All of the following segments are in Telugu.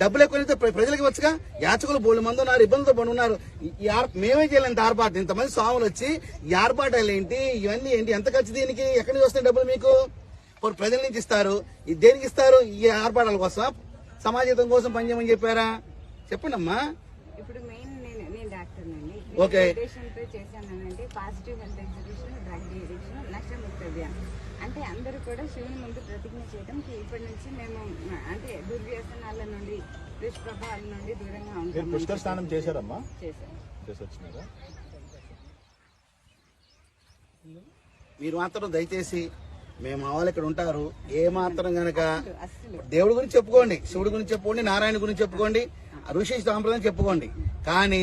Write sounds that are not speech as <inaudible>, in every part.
డబ్బులు ఎక్కువ ప్రజలకు ఇవ్వచ్చుగా? యాచకులు బోళ్ళు మంది ఉన్నారు ఇబ్బందులతో పడి ఉన్నారు. ఈ- మేమే చేయలేం ఆర్పాటు ఇంతమంది స్వాములు వచ్చి ఈ ఆర్పాటాలు ఏంటి? ఇవన్నీ ఏంటి? ఎంత ఖర్చు దీనికి? ఎక్కడి నుంచి వస్తాయి డబ్బులు మీకు? పోనీ ప్రజల నుంచి ఇస్తారు. దేనికి ఇస్తారు? ఈ ఆర్పాటాల కోసం. సమాజం కోసం పనిచేయమని చెప్పారా? చెప్పండి అమ్మా ఇప్పుడు మెయిన్ నేను నేను డాక్టర్ అండి ఓకే. చేశానంటే positive health exhibition drug addiction Abhiyan అంటే అందరూ కూడా శివుని ముందు ప్రతిజ్ఞ చేయడం ఇప్పటి నుంచి మేము అంటే దుర్వ్యసనాల నుండి దుష్ప్రభావాల నుండి దూరంగా మీరు ఉంటాం పుష్కర స్నానం చేశారమ్మా? చేశాం చేసి వచ్చినారా మీరు మాత్రం దయచేసి మేము వాళ్ళు ఇక్కడ ఉంటారు. ఏ మాత్రం గనక దేవుడి గురించి చెప్పుకోండి శివుడి గురించి చెప్పుకోండి నారాయణ గురించి చెప్పుకోండి ఋషి సాంప్రదాయం చెప్పుకోండి. కానీ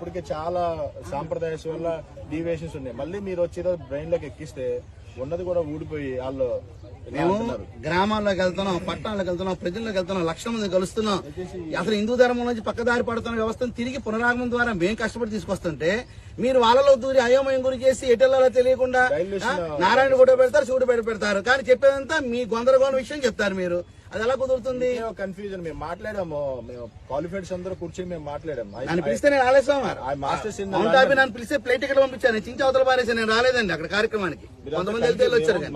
ఇప్పటికే చాలా సాంప్రదాయస్ వల్ల డీవియేషన్స్ ఉన్నాయి. మళ్ళీ మీరు వచ్చి బ్రెయిన్లోకి ఎక్కిస్తే ఉన్నది కూడా ఊడిపోయి వాళ్ళు మేము. గ్రామాల్లోకి వెళ్తున్నాం పట్టణాలకు వెళ్తున్నాం ప్రజల్లోకి వెళ్తున్నాం లక్షల మంది కలుస్తున్నాం. అసలు హిందూ ధర్మం నుంచి పక్కదారి పడుతున్న వ్యవస్థను తిరిగి పునరాగమనం ద్వారా మేము కష్టపడి తీసుకొస్తుంటే మీరు వాళ్ళలో దూరి అయోమయం గురి చేసి ఎటెల్లాలో తెలియకుండా నారాయణ కూడా పెడతారు శివుడు బయట పెడతారు. కానీ చెప్పేదంతా మీ గొందరగోళం విషయం చెప్తారు మీరు. అది ఎలా కుదురుతుంది? కన్ఫ్యూజన్ మేము మాట్లాడాము మేము క్వాలిఫైడ్స్ అందరూ కూర్చొని మేము మాట్లాడాము. నన్ను పిలిస్తే నేను రాలేదు టాపి నన్ను పిలిస్తే ప్లేట్ టికెట్ పంపించాను చించి అవతల పారేసి నేను రాలేదండి అక్కడ కార్యక్రమానికి. కొంతమంది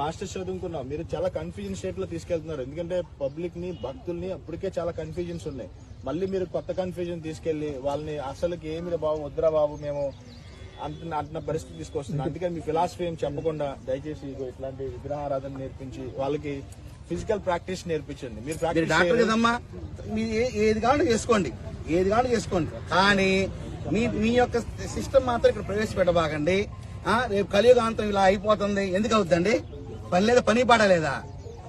మాస్టర్స్ చదువుకున్నాం మీరు చాలా కన్ఫ్యూజన్ స్టేట్లో తీసుకెళ్తున్నారు. ఎందుకంటే పబ్లిక్ని భక్తుల్ని అప్పటికే చాలా కన్ఫ్యూజన్స్ ఉన్నాయి. మళ్ళీ మీరు కొత్త కన్ఫ్యూజన్ తీసుకెళ్ళి వాళ్ళని అసలుకి ఏమి బాబు వద్దురా బాబు మేము అంటున్న అంటున్న పరిస్థితి తీసుకొస్తున్నాం <laughs> అందుకని మీ ఫిలాసఫీ ఏం చెప్పకుండా దయచేసి ఇట్లాంటి విగ్రహారాధన నేర్పించి వాళ్ళకి ఫిజికల్ ప్రాక్టీస్ నేర్పించండి. మీరు డాక్టర్ కదమ్మా? ఏది కావాలో చేసుకోండి. ఏది కావాలో చేసుకోండి. కానీ మీ మీ యొక్క సిస్టమ్ మాత్రం ఇక్కడ ప్రవేశపెట్టబాకండి. రేపు కలియుగాంతం ఇలా అయిపోతుంది. ఎందుకు అవుతుందండి పని లేదా పని పాడలేదా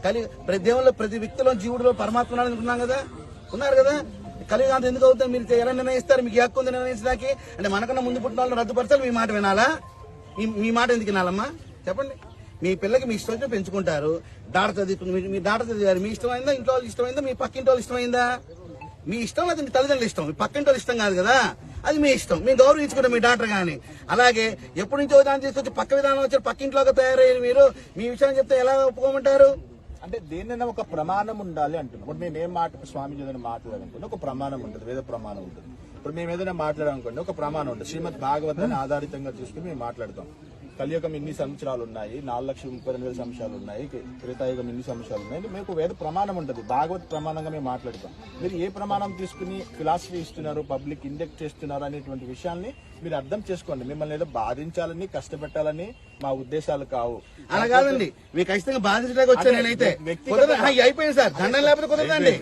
కలి ప్రతి దేవుల్లో ప్రతి వ్యక్తిలో జీవుడిలో పరమాత్మ అనుకున్నాం కదా? ఉన్నారు కదా? కలియుగాంతం ఎందుకు అవుతుంది మీరు ఎలా నిర్ణయిస్తారు? మీకు హక్కు ఉంది నిర్ణయించడానికి? అంటే మనకన్నా ముందు పుట్టిన వాళ్ళని రద్దుపరచాలి మీ మాట వినాలా? మీ మాట ఎందుకు వినాలమ్మా? చెప్పండి. మీ పిల్లకి మీ ఇష్టం పెంచుకుంటారు. దాట చదువుకుని మీ- మీ చదివారు. మీ ఇష్టమైందా? ఇంట్లో వాళ్ళు ఇష్టమైందా? మీ పక్కింటి వాళ్ళు ఇష్టమైందా? మీ ఇష్టం లేదా మీ తల్లిదండ్రులు ఇష్టం. మీ పక్కింటి వాళ్ళు ఇష్టం కాదు కదా? అది మీ ఇష్టం. మేము గౌరవించుకుంటాం మీ డాక్టర్ కానీ అలాగే ఎప్పటి నుంచో దాన్ని తీసుకొచ్చి పక్క విధానం వచ్చి పక్కింట్లోకి తయారయ్యారు మీరు. మీ విషయాన్ని చెప్తే ఎలా ఒప్పుకోమంటారు? అంటే దేన్నైనా ఒక ప్రమాణం ఉండాలి అంటున్నాం. ఇప్పుడు మేము ఏం మాట స్వామి ఏదైనా మాట్లాడాలనుకోండి ఒక ప్రమాణం ఉంటుంది వేద ప్రమాణం ఉంటుంది. ఇప్పుడు మేము ఏదైనా మాట్లాడాలనుకోండి ఒక ప్రమాణం ఉంటుంది. శ్రీమద్ భాగవతాన్ని ఆధారితంగా చూసుకుని మేము మాట్లాడతాం. కలియుగం ఇన్ని సంవత్సరాలు ఉన్నాయి నాలుగు లక్షల ముప్పై రెండు వేల సంవత్సరాలు ఉన్నాయి త్రేతాయుగం ఇన్ని సంవత్సరాలు ఉన్నాయి. మీకు వేద ప్రమాణం ఉంటుంది భాగవత్ ప్రమాణంగా మేము మాట్లాడతాం. మీరు ఏ ప్రమాణం తీసుకుని ఫిలాసఫీ ఇస్తున్నారు పబ్లిక్ ఇండెక్ట్ చేస్తున్నారు అనేటువంటి విషయాన్ని మీరు అర్థం చేసుకోండి. మిమ్మల్ని ఏదో బాధించాలని కష్టపెట్టాలని మా ఉద్దేశాలు కావు. అలా కాదండి. మీకు ఖచ్చితంగా బాధించడానికి వచ్చాను నేనైతే. అయిపోయింది సార్. దండం లేకపోతే కుదరదండి.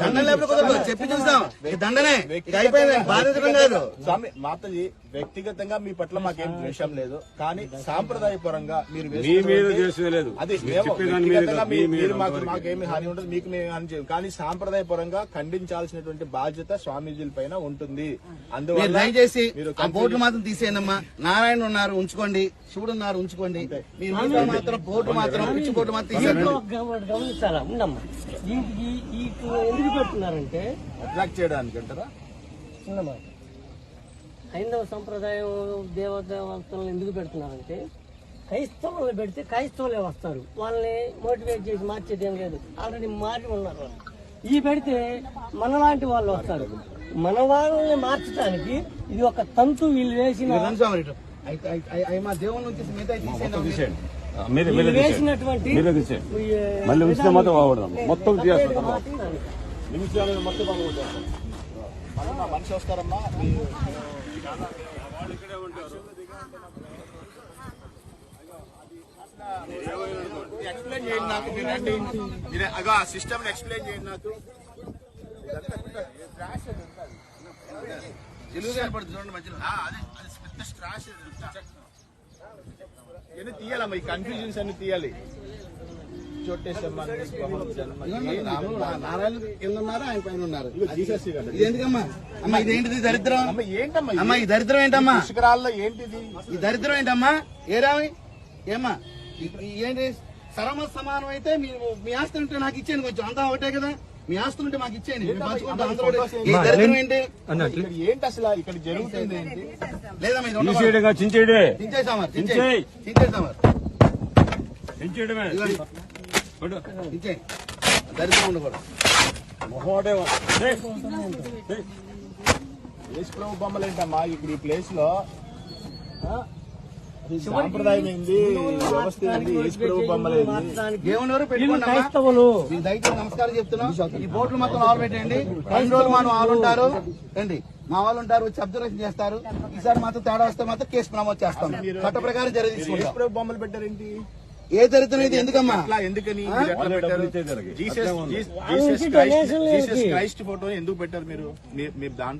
దండం లేకపోతే కుదరదు. చెప్పి చూస్తాం. దండనే. అయిపోయింది. బాధించడం కాదు. స్వామి మాతజీ వ్యక్తిగతంగా మీ పట్ల మాకేం ద్వేషం లేదు. కానీ సాంప్రదాయ పరంగా మీరు లేదు. అది మీరు. మాకేమి హాని ఉండదు. మీకు మేము హాని చేయం కానీ సాంప్రదాయ పరంగా ఖండించాల్సినటువంటి బాధ్యత స్వామీజీల పైన ఉంటుంది. అందువల్ల దయచేసి మీరు బోర్డు మాత్రం తీసేయనమ్మా నారాయణ ఉన్నారు ఉంచుకోండి. శివుడు ఉన్నారు ఉంచుకోండి. మీరు మాత్రం బోర్డు మాత్రం పిచ్చి బోర్డు మాత్రం తీసేయండి. గమనించాలా? ఉండమ్మా ఎందుకు పెడుతున్నారంటే అట్రాక్ట్ చేయడానికి అంటారా? హైందవ సంప్రదాయం దేవదేవతలను ఎందుకు పెడుతున్నారంటే క్రైస్తవులను పెడితే క్రైస్తవులే వస్తారు. వాళ్ళని మోటివేట్ చేసి మార్చేది ఏం లేదు. ఆల్రెడీ మారి ఉన్నారు. ఈ పెడితే మనలాంటి వాళ్ళు వస్తారు. మన వాళ్ళని మార్చడానికి ఇది ఒక తంతు వీళ్ళు వేసిన వీళ్ళు వేసినటువంటి మళ్ళీ ఉంచితే వాడదాం మొత్తం మొత్తం మనిషి వస్తారమ్మా ఎక్స్ప్లెయిన్ చేయండి నాకు మీరే అగో ఆ సిస్టమ్ ఎక్స్ప్లెయిన్ చేయండి నాకు ఇవన్నీ తీయాలమ్మా? ఈ కన్ఫ్యూజన్స్ అన్ని తీయాలి. నారాయణ కింద ఉన్నారు ఆయన పైన ఉన్నారు. అమ్మా ఇదేంటిది దరిద్రం? అమ్మ ఏంటమ్మా? అమ్మా ఈ దరిద్రం ఏంటమ్మా? పుష్కరాల్లో ఏంటిది? ఈ దరిద్రం ఏంటమ్మా? ఏరామి ఏమ్మా? ఏంటి? సరమ సమానం అయితే మీ మీ ఆస్తి ఉంటే నాకు ఇచ్చేయండి కొంచెం. అంతా ఒకటే కదా? మీ ఆస్తులు ఉంటే మాకు ఇచ్చేయండి. ఏంటి? ఇక్కడ ఏంటి అసలు? ఇక్కడ జరుగుతుంది ఏంటి? చించేయడే. చించేసామా? చించేసామా? చించేయడమే. చించేయి. దరిద్రం ఉండకూడదు. మొహోడే. యేసు ప్రభు బొమ్మలు ఏంటమ్మా ఇప్పుడు ఈ ప్లేస్లో ఆ? ఈ సాంప్రదాయం ఏంది వ్యవస్థ. క్రైస్తవులు. దయచేసి నమస్కారం చెప్తున్నాం. ఈ బోట్లు మొత్తం ఆలు పెట్టండి. రెండు రోజులు మన వాళ్ళు ఉంటారు. రండి మా వాళ్ళు ఉంటారు వచ్చి అబ్జర్వేషన్ చేస్తారు. ఈసారి మాత్రం తేడా వస్తే మాత్రం కేసు నమోదు చేస్తాం. చట్ట ప్రకారం యేసు తీసుకుంటాం బొమ్మలు పెట్టారేంటి? ఏ చరిత్ర ఇది ఎందుకమ్మా? అట్లా ఎందుకని. జీసస్ క్రైస్ట్ ఫోటో ఎందుకు పెట్టారు మీరు? మీరు దాంట్లో